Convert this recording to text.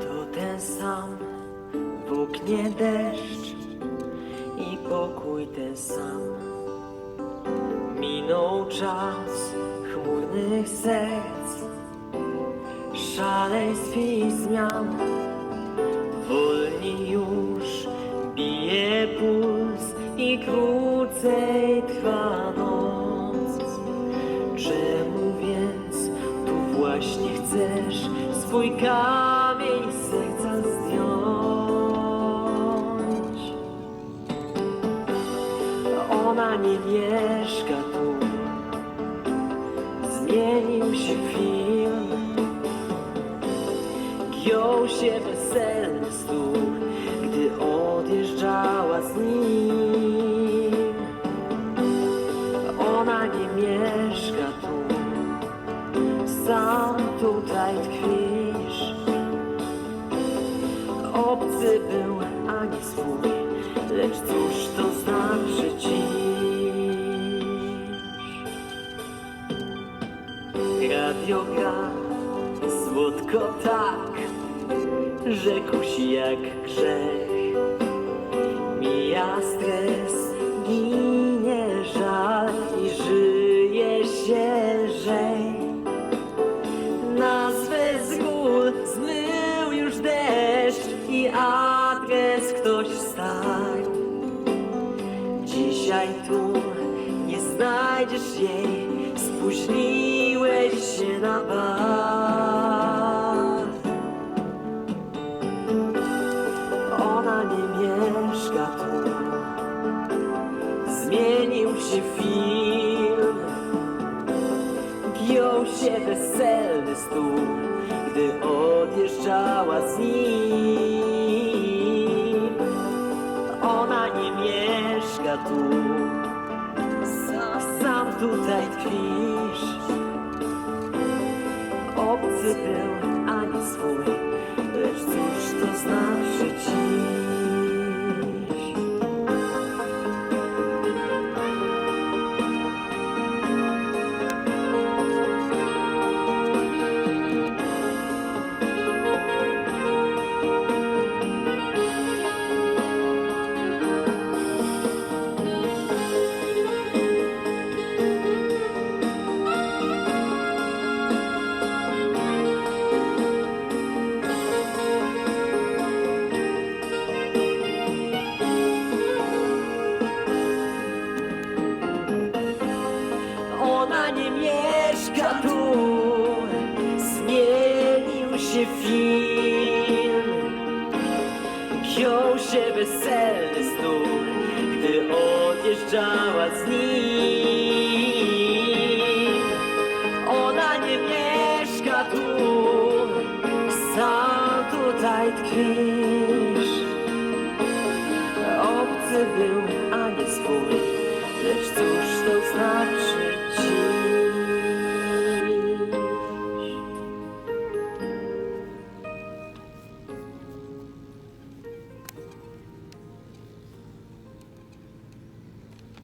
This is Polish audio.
To ten sam w oknie deszcz i pokój ten sam. Minął czas chmurnych serc, szaleństw i zmian. Wolniej już bije puls i krócej trwa noc. Czemu więc tu właśnie chcesz swój kamień z serca zdjąć? Ona nie mieszka tu, zmienił się film. Giął się weselny stół, gdy odjeżdżała z nim. Ona nie mieszka tu, sam tutaj tkwisz. Obcy był, a nie swój, lecz cóż to znaczy dziś? Radio gra słodko tak, że kusi jak grzech. Mija stres, ginie żal i żyje się lżej. Nazwę z gór zmył już deszcz i adres ktoś starł. Dzisiaj tu nie znajdziesz jej, spóźniłeś się na bar. Tu, zmienił się film. Giął się weselny stół, gdy odjeżdżała z nim. Ona nie mieszka tu, zmienił się film. Giął się weselny stół, gdy odjeżdżała z nim. Ona nie mieszka tu, sam tutaj tkwisz. Obcy był, a nie swój, lecz cóż to znaczy